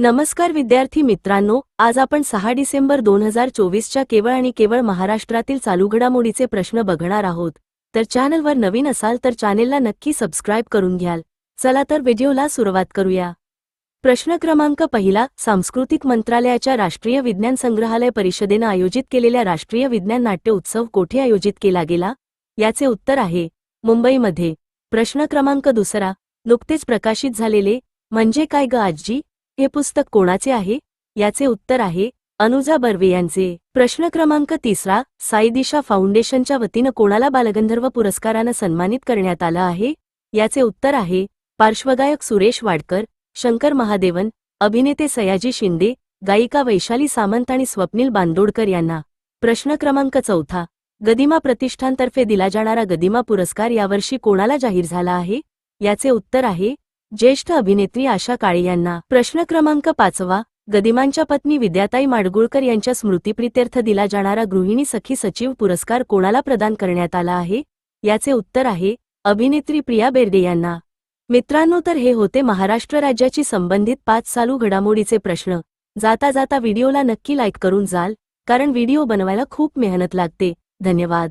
नमस्कार विद्यार्थी मित्रांनो आज आपण सहा डिसेंबर दोन हजार चोवीसच्या केवळ आणि केवळ महाराष्ट्रातील चालू घडामोडीचे प्रश्न बघणार आहोत. तर चॅनलवर नवीन असाल तर चॅनेलला नक्की सबस्क्राईब करून घ्याल. चला तर व्हिडिओला सुरुवात करूया. प्रश्न क्रमांक पहिला सांस्कृतिक मंत्रालयाच्या राष्ट्रीय विज्ञान संग्रहालय परिषदेनं आयोजित केलेल्या राष्ट्रीय विज्ञान नाट्य उत्सव कोठे आयोजित केला गेला? याचे उत्तर आहे मुंबईमध्ये. प्रश्न क्रमांक दुसरा नुकतेच प्रकाशित झालेले म्हणजे काय ग आजी? हे पुस्तक कोणाचे आहे? याचे उत्तर आहे अनुजा बर्वे यांचे. प्रश्न क्रमांक तिसरा साई दिशा फाउंडेशनच्या वतीनं कोणाला बालगंधर्व पुरस्कारानं सन्मानित करण्यात आलं आहे? याचे उत्तर आहे पार्श्वगायक सुरेश वाडकर शंकर महादेवन अभिनेते सयाजी शिंदे गायिका वैशाली सामंत आणि स्वप्नील बांदोडकर यांना. प्रश्न क्रमांक चौथा गदिमा प्रतिष्ठानतर्फे दिला जाणारा गदिमा पुरस्कार यावर्षी कोणाला जाहीर झाला आहे? याचे उत्तर आहे ज्येष्ठ अभिनेत्री आशा काळे यांना प्रश्न क्रमांक पाचवा गदिमांच्या पत्नी विद्याताई माडगुळकर यांच्या स्मृतीप्रित्यर्थ दिला जाणारा गृहिणी सखी सचिव पुरस्कार कोणाला प्रदान करण्यात आला आहे? याचे उत्तर आहे अभिनेत्री प्रिया बेर्डे यांना. मित्रांनो तर हे होते महाराष्ट्र राज्याची संबंधित पाच चालू घडामोडीचे प्रश्न. जाता जाता व्हिडिओला नक्की लाईक करून जाल कारण व्हिडिओ बनवायला खूप मेहनत लागते. धन्यवाद.